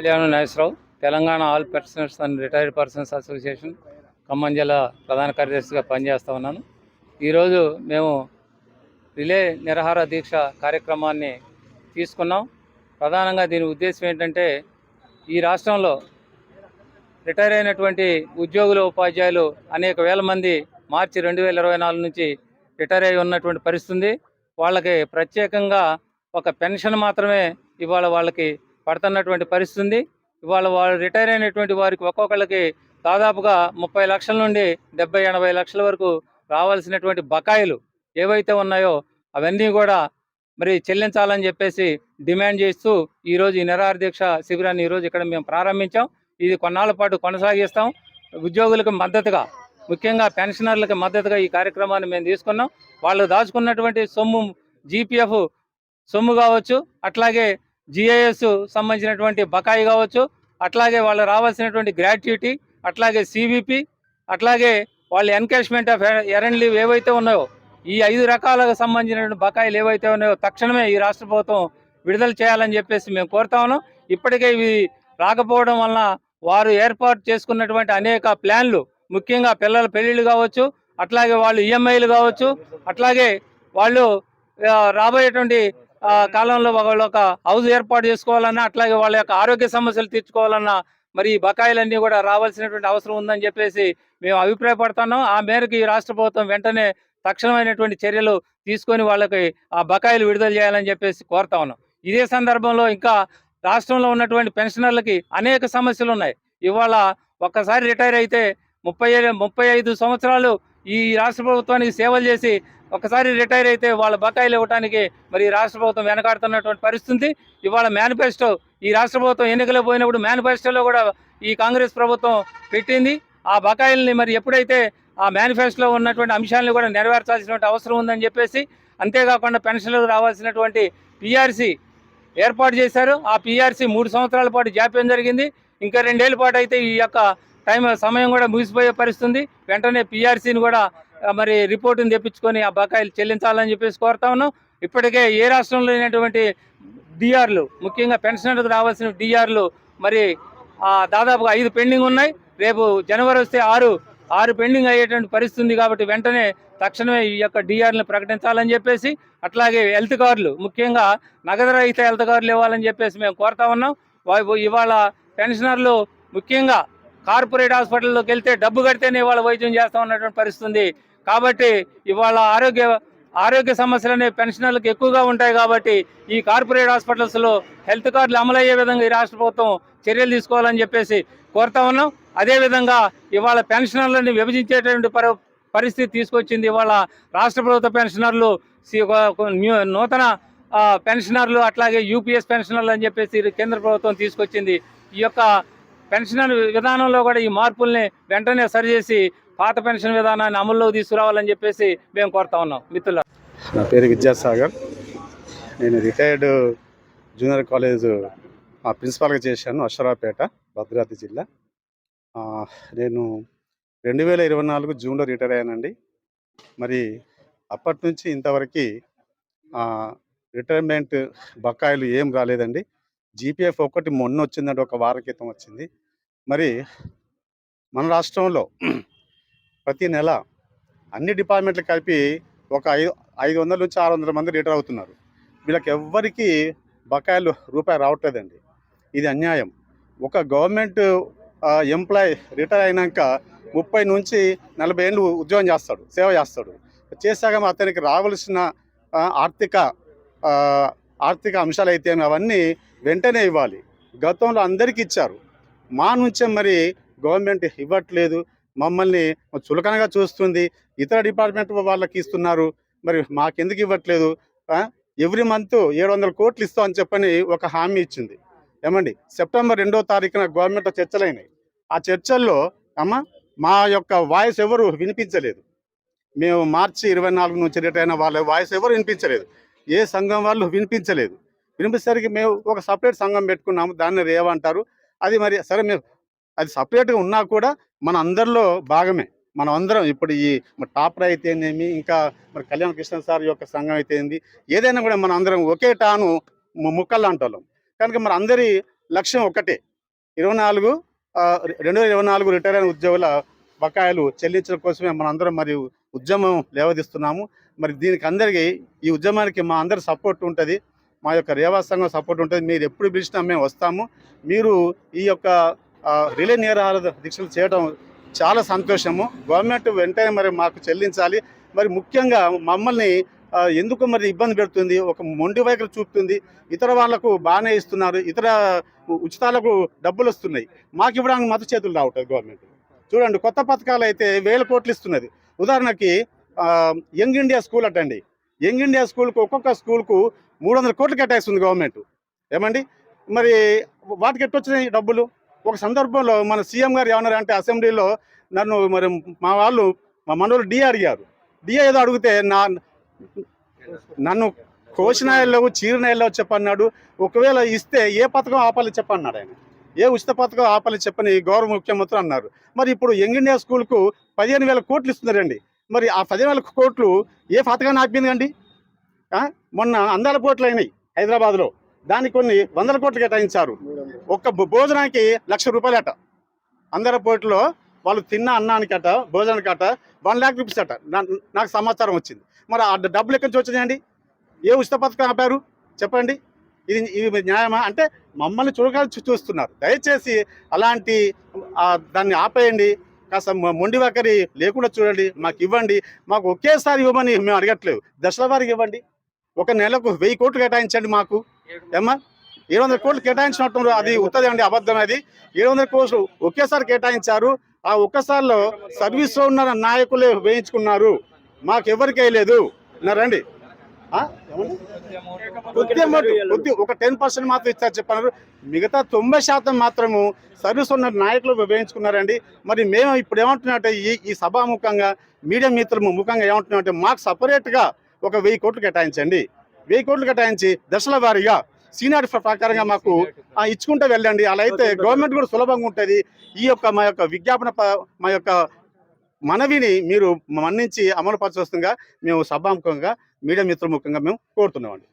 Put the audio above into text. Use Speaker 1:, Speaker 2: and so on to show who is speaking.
Speaker 1: Kalyana Nageswararao Telangana all pensioners and retired persons association Khammam జిల్లా ప్రధాన కార్యదర్శిగా పనిచేస్తూ ఉన్నాను. ఈరోజు మేము రిలే నిరహార దీక్ష కార్యక్రమాన్ని తీసుకున్నాం. ప్రధానంగా దీని ఉద్దేశం ఏంటంటే ఈ రాష్ట్రంలో రిటైర్ అయినటువంటి ఉద్యోగులు ఉపాధ్యాయులు అనేక వేల మంది మార్చి రెండు వేల ఇరవై నాలుగు నుంచి రిటైర్ అయి ఉన్నటువంటి పరిస్థితి వాళ్ళకి ప్రత్యేకంగా ఒక పెన్షన్ మాత్రమే ఇవాళ వాళ్ళకి పడుతున్నటువంటి పరిస్థితి ఉంది ఇవాళ వాళ్ళు రిటైర్ అయినటువంటి వారికి ఒక్కొక్కళ్ళకి దాదాపుగా ముప్పై లక్షల నుండి డెబ్బై ఎనభై లక్షల వరకు రావాల్సినటువంటి బకాయిలు ఏవైతే ఉన్నాయో అవన్నీ కూడా మరి చెల్లించాలని చెప్పేసి డిమాండ్ చేస్తూ ఈరోజు ఈ నిరాహార దీక్ష శిబిరాన్ని ఈరోజు ఇక్కడ మేము ప్రారంభించాం. ఇది కొన్నాళ్ళ పాటు కొనసాగిస్తాం. ఉద్యోగులకు మద్దతుగా ముఖ్యంగా పెన్షనర్లకు మద్దతుగా ఈ కార్యక్రమాన్ని మేము తీసుకున్నాం. వాళ్ళు దాచుకున్నటువంటి సొమ్ము జీపీఎఫ్ సొమ్ము కావచ్చు అట్లాగే జిఐఎస్ సంబంధించినటువంటి బకాయి కావచ్చు అట్లాగే వాళ్ళు రావాల్సినటువంటి గ్రాట్యుటీ అట్లాగే సివిపి అట్లాగే వాళ్ళ ఎన్కేష్మెంట్ ఆఫ్ ఎరన్ లీవ్ ఏవైతే ఉన్నాయో ఈ ఐదు రకాలకు సంబంధించినటువంటి బకాయిలు ఏవైతే ఉన్నాయో తక్షణమే ఈ రాష్ట్ర ప్రభుత్వం విడుదల చేయాలని చెప్పేసి మేము కోరుతా ఉన్నాం. ఇప్పటికే ఇవి రాకపోవడం వలన వారు ఏర్పాటు చేసుకున్నటువంటి అనేక ప్లాన్లు ముఖ్యంగా పిల్లల పెళ్ళిళ్ళు కావచ్చు అట్లాగే వాళ్ళు ఈఎంఐలు కావచ్చు అట్లాగే వాళ్ళు రాబోయేటువంటి కాలంలో వాళ్ళ ఒక హౌస్ ఏర్పాటు చేసుకోవాలన్నా అట్లాగే వాళ్ళ యొక్క ఆరోగ్య సమస్యలు తీర్చుకోవాలన్నా మరి ఈ బకాయిలన్నీ కూడా రావాల్సినటువంటి అవసరం ఉందని చెప్పేసి మేము అభిప్రాయపడుతున్నాం. ఆ మేరకు ఈ రాష్ట్ర ప్రభుత్వం వెంటనే తక్షణమైనటువంటి చర్యలు తీసుకొని వాళ్ళకి ఆ బకాయిలు విడుదల చేయాలని చెప్పేసి కోరుతా ఉన్నాం. ఇదే సందర్భంలో ఇంకా రాష్ట్రంలో ఉన్నటువంటి పెన్షనర్లకి అనేక సమస్యలు ఉన్నాయి. ఇవాళ ఒక్కసారి రిటైర్ అయితే ముప్పై ముప్పై ఐదు సంవత్సరాలు ఈ రాష్ట్ర ప్రభుత్వానికి సేవలు చేసి ఒకసారి రిటైర్ అయితే వాళ్ళ బకాయిలు ఇవ్వడానికి మరి రాష్ట్ర ప్రభుత్వం వెనకాడుతున్నటువంటి పరిస్థితి. ఇవాళ మేనిఫెస్టో ఈ రాష్ట్ర ప్రభుత్వం ఎన్నికలు పోయినప్పుడు మేనిఫెస్టోలో కూడా ఈ కాంగ్రెస్ ప్రభుత్వం పెట్టింది. ఆ బకాయిల్ని మరి ఎప్పుడైతే ఆ మేనిఫెస్టోలో ఉన్నటువంటి అంశాలను కూడా నెరవేర్చాల్సినటువంటి అవసరం ఉందని చెప్పేసి అంతేకాకుండా పెన్షన్లకు రావాల్సినటువంటి పిఆర్సీ ఏర్పాటు చేశారు. ఆ పిఆర్సీ మూడు సంవత్సరాల పాటు జాప్యం జరిగింది. ఇంకా రెండేళ్ళ పాటు అయితే ఈ యొక్క టైం సమయం కూడా ముగిసిపోయే పరిస్థితి వెంటనే పిఆర్సీని కూడా మరి రిపోర్టును తెప్పించుకొని ఆ బకాయిలు చెల్లించాలని చెప్పేసి కోరుతా ఉన్నాం. ఇప్పటికే ఏ రాష్ట్రంలో లేనటువంటి డిఆర్లు ముఖ్యంగా పెన్షనర్లకు రావాల్సిన డిఆర్లు మరి దాదాపుగా ఐదు పెండింగ్ ఉన్నాయి. రేపు జనవరి వస్తే ఆరు ఆరు పెండింగ్ అయ్యేటువంటి పరిస్థితి ఉంది కాబట్టి వెంటనే తక్షణమే ఈ యొక్క డిఆర్ని ప్రకటించాలని చెప్పేసి అట్లాగే హెల్త్ కార్డులు ముఖ్యంగా నగదు రహిత హెల్త్ కార్డులు ఇవ్వాలని చెప్పేసి మేము కోరుతా ఉన్నాం. ఇవాళ పెన్షనర్లు ముఖ్యంగా కార్పొరేట్ హాస్పిటల్లోకి వెళ్తే డబ్బు కడితేనే ఇవాళ వైద్యం చేస్తా ఉన్నటువంటి పరిస్థితి కాబట్టి ఇవాళ ఆరోగ్య ఆరోగ్య సమస్యలు అనేవి పెన్షనర్లకు ఎక్కువగా ఉంటాయి కాబట్టి ఈ కార్పొరేట్ హాస్పిటల్స్లో హెల్త్ కార్డులు అమలయ్యే విధంగా ఈ రాష్ట్ర ప్రభుత్వం చర్యలు తీసుకోవాలని చెప్పేసి కోరుతా ఉన్నాం. అదేవిధంగా ఇవాళ పెన్షనర్లని విభజించేటువంటి పరి పరిస్థితి తీసుకొచ్చింది ఇవాళ రాష్ట్ర ప్రభుత్వ పెన్షనర్లు నూతన పెన్షనర్లు అట్లాగే యూపీఎస్ పెన్షనర్లు అని చెప్పేసి కేంద్ర ప్రభుత్వం తీసుకొచ్చింది. ఈ యొక్క పెన్షనర్ విధానంలో కూడా ఈ మార్పుల్ని వెంటనే సరిచేసి పాత పెన్షన్ విధానాన్ని అమల్లోకి తీసుకురావాలని చెప్పేసి మేము కోరుతా ఉన్నాం. మిత్రుల
Speaker 2: నా పేరు విద్యాసాగర్. నేను రిటైర్డ్ జూనియర్ కాలేజ్ మా ప్రిన్సిపాల్గా చేశాను అశ్వరాపేట భద్రాద్రి జిల్లా. నేను రెండు వేల ఇరవై నాలుగు జూన్లో రిటైర్ అయ్యానండి. మరి అప్పటి నుంచి ఇంతవరకు రిటైర్మెంట్ బకాయిలు ఏం రాలేదండి. జీపీఎఫ్ ఒకటి మొన్న వచ్చిందండి ఒక వారం క్రితం వచ్చింది. మరి మన రాష్ట్రంలో ప్రతి నెల అన్ని డిపార్ట్మెంట్లు కలిపి ఒక ఐదు ఐదు వందల నుంచి ఆరు వందల మంది రిటైర్ అవుతున్నారు. వీళ్ళకి ఎవ్వరికి బకాయిలు రూపాయి రావట్లేదండి. ఇది అన్యాయం. ఒక గవర్నమెంట్ ఎంప్లాయ్ రిటైర్ అయినాక ముప్పై నుంచి నలభై ఏళ్ళు ఉద్యోగం చేస్తాడు సేవ చేస్తాడు. చేశాక అతనికి రావాల్సిన ఆర్థిక ఆర్థిక అంశాలు అయితే అవన్నీ వెంటనే ఇవ్వాలి. గతంలో అందరికీ ఇచ్చారు. మా నుంచే మరి గవర్నమెంట్ ఇవ్వట్లేదు. మమ్మల్ని చులకనగా చూస్తుంది. ఇతర డిపార్ట్మెంట్ వాళ్ళకి ఇస్తున్నారు. మరి మాకెందుకు ఇవ్వట్లేదు? ఎవ్రీ మంత్ ఏడు వందల కోట్లు ఇస్తాం అని చెప్పని ఒక హామీ ఇచ్చింది. ఏమండి? సెప్టెంబర్ రెండో తారీఖున గవర్నమెంట్ చర్చలైనాయి. ఆ చర్చల్లో అమ్మ మా యొక్క వాయిస్ ఎవరు వినిపించలేదు. మేము మార్చి ఇరవై నాలుగు నుంచి రిటైర్ అయిన వాళ్ళ వాయిస్ ఎవరు వినిపించలేదు. ఏ సంఘం వాళ్ళు వినిపించలేదు. వినిపించేసరికి మేము ఒక సపరేట్ సంఘం పెట్టుకున్నాము. దాన్ని రేవంటారు. అది మరి సరే మేము అది సపరేట్గా ఉన్నా కూడా మన అందరిలో భాగమే. మనం అందరం ఇప్పుడు ఈ మరి టాపర్ అయితేనేమి ఇంకా మరి కళ్యాణ కృష్ణ సార్ యొక్క సంఘం అయితే ఏంది ఏదైనా కూడా మన అందరం ఒకే టాను ముక్కలు అంటాం కనుక మన అందరి లక్ష్యం ఒకటే ఇరవై నాలుగు రెండు వేల ఇరవై నాలుగు రిటైర్ అయిన ఉద్యోగుల బకాయిలు చెల్లించడం కోసమే మనందరం మరి ఉద్యమం లేవదీస్తున్నాము. మరి దీనికి అందరికీ ఈ ఉద్యమానికి మా అందరి సపోర్ట్ ఉంటుంది. మా యొక్క రేవా సంఘం సపోర్ట్ ఉంటుంది. మీరు ఎప్పుడు పిలిచినా మేము వస్తాము. మీరు ఈ యొక్క రిలే నిరాహార దీక్షలు చేయడం చాలా సంతోషము. గవర్నమెంట్ వెంటనే మరి మాకు చెల్లించాలి. మరి ముఖ్యంగా మమ్మల్ని ఎందుకు మరి ఇబ్బంది పెడుతుంది? ఒక మొండి వైఖరి చూపుతుంది. ఇతర వాళ్ళకు బాగానే ఇస్తున్నారు. ఇతర ఉచితాలకు డబ్బులు వస్తున్నాయి. మాకు ఇవ్వడానికి మత చేతులు రావట్లేదు గవర్నమెంట్. చూడండి కొత్త పథకాలు అయితే వేల కోట్లు ఇస్తున్నది. ఉదాహరణకి యంగ్ ఇండియా స్కూల్ అటండి యంగ్ ఇండియా స్కూల్కు ఒక్కొక్క స్కూల్కు మూడు వందల కోట్లు కేటాయిస్తుంది గవర్నమెంట్. ఏమండి? మరి వాటికి ఎట్టొచ్చినాయి డబ్బులు? ఒక సందర్భంలో మన సీఎం గారు ఏమన్నారు అంటే అసెంబ్లీలో నన్ను మరి మా వాళ్ళు మా మనోళ్ళు డిఏ అడిగారు. డిఏ ఏదో అడిగితే నా నన్ను కోసినాయల్లో చీరినాయల్లో చెప్పన్నాడు. ఒకవేళ ఇస్తే ఏ పథకం ఆపాలి చెప్పన్నాడు ఆయన. ఏ ఉచిత పథకం ఆపాలి చెప్పని గౌరవ ముఖ్యమంత్రి అన్నారు. మరి ఇప్పుడు యంగ్ ఇండియా స్కూల్కు పదిహేను వేల కోట్లు ఇస్తున్నారండి. మరి ఆ పదిహేను వేల కోట్లు ఏ పథకాన్ని ఆపింది అండి? మొన్న అందాల కోట్లు అయినాయి హైదరాబాద్లో. దానికి కొన్ని వందల కోట్లు కేటాయించారు. ఒక్క భోజనానికి లక్ష రూపాయలట. అందర పోటీలో వాళ్ళు తిన్న అన్నానికి అట భోజనానికి అట వన్ ల్యాక్ రూపీస్ అట. నాకు సమాచారం వచ్చింది. మరి ఆ డబ్బులు ఎక్కడి నుంచి వచ్చినాయండి ఏ ఉచిత పథకం ఆపారు? చెప్పండి. ఇది ఇది న్యాయమా? అంటే మమ్మల్ని చురగా చూస్తున్నారు. దయచేసి అలాంటి దాన్ని ఆపేయండి. కాస్త మొండి వాకరి లేకుండా చూడండి. మాకు ఇవ్వండి. మాకు ఒకేసారి ఇవ్వమని మేము అడగట్లేదు. దశల వారికి ఇవ్వండి. ఒక నెలకు వెయ్యి కోట్లు కేటాయించండి మాకు. ఏమ్మా? ఏడు వందల కోట్లు కేటాయించినట్టు అది ఉత్తది అండి అబద్ధం అది. ఏడు వందల కోట్లు ఒకేసారి కేటాయించారు. ఆ ఒక్కసారిలో సర్వీస్లో ఉన్న నాయకులే వేయించుకున్నారు. మాకు ఎవరికి వేయలేదు రండి. కొద్ది ఒక టెన్ పర్సెంట్ మాత్రం ఇచ్చారు చెప్పన్నారు. మిగతా తొంభై శాతం మాత్రము సర్వీస్ ఉన్న నాయకులు వేయించుకున్నారండి. మరి మేము ఇప్పుడు ఏమంటున్నామంటే ఈ ఈ సభాముఖంగా మీడియా మిత్రులు ముఖంగా ఏమంటున్నామంటే మాకు సపరేట్గా ఒక వెయ్యి కోట్లు కేటాయించండి. వెయ్యి కోట్లు కేటాయించి దశల వారీగా సీనియర్ ప్రకారంగా మాకు ఇచ్చుకుంటూ వెళ్ళండి. అలా అయితే గవర్నమెంట్ కూడా సులభంగా ఉంటుంది. ఈ యొక్క మా యొక్క విజ్ఞాపన మా యొక్క మనవిని మీరు మన్నించి అమలు పరచవలసిందిగా మేము సభాముఖంగా మీడియా మిత్రుల ముఖంగా మేము కోరుతున్నామండి.